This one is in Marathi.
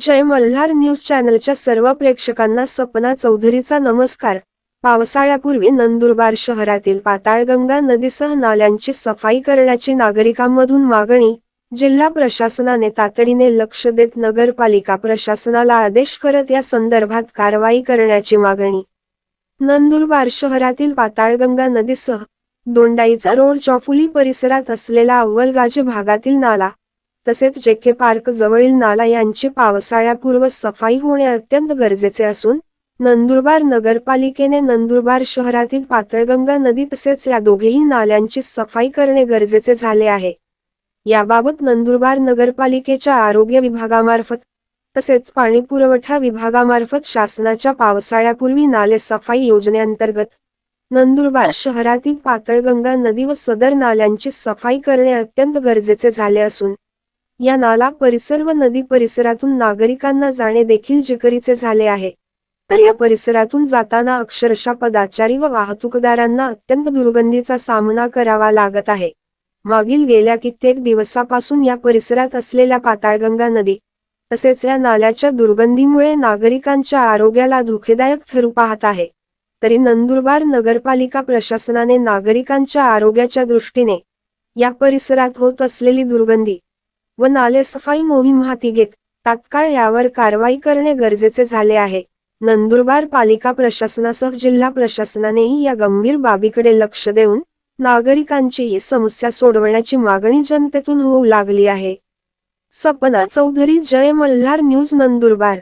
जय मल्हार न्यूज चॅनलच्या सर्व प्रेक्षकांना सपना चौधरीचा नमस्कार. पावसाळ्यापूर्वी नंदुरबार शहरातील पाताळगंगा नदीसह नाल्यांची सफाई करण्याची नागरिकांमधून मागणी जिल्हा प्रशासनाने तातडीने लक्ष देत नगरपालिका प्रशासनाला आदेश करत या संदर्भात कारवाई करण्याची मागणी. नंदुरबार शहरातील पाताळगंगा नदीसह दोंडाईचा रोड चौफुली परिसरात असलेला अव्वलगाजी भागातील नाला तसेच जेके पार्क जवळील नाला यांची पावसाळ्यापूर्व सफाई होणे अत्यंत गरजेचे असून नंदुरबार नगरपालिकेने नंदुरबार शहरातील पातळगंगा नदी तसेच या दोघेही नाल्यांची सफाई करणे गरजेचे झाले आहे. याबाबत नंदुरबार नगरपालिकेच्या आरोग्य विभागामार्फत तसेच पाणी पुरवठा विभागामार्फत शासनाच्या पावसाळ्यापूर्वी नाले सफाई योजनेअंतर्गत नंदुरबार शहरातील पातळगंगा नदी व सदर नाल्यांची सफाई करणे अत्यंत गरजेचे झाले असून या नाला परिसर व नदी परिसरातून नागरिकांना जाणे देखील जिकरीचे झाले आहे. तर या परिसरातून जाताना अक्षरशः पदाचारी व वाहतूकदारांना अत्यंत दुर्गंधीचा सामना करावा लागत आहे. मागील गेल्या कित्येक दिवसापासून या परिसरात असलेल्या पाताळगंगा नदी तसेच या नाल्याच्या दुर्गंधीमुळे नागरिकांच्या आरोग्याला धोकेदायक ठरू पाहत आहे. तरी नंदुरबार नगरपालिका प्रशासनाने नागरिकांच्या आरोग्याच्या दृष्टीने या परिसरात होत असलेली दुर्गंधी व नालेसफाई मोहीम हाती घेत तात्काळ यावर कारवाई करणे गरजेचे झाले आहे. नंदुरबार पालिका प्रशासनासह जिल्हा प्रशासनानेही या गंभीर बाबीकडे लक्ष देऊन नागरिकांची ही समस्या सोडवण्याची मागणी जनतेतून होऊ लागली आहे. सपना चौधरी जय मल्हार न्यूज नंदुरबार.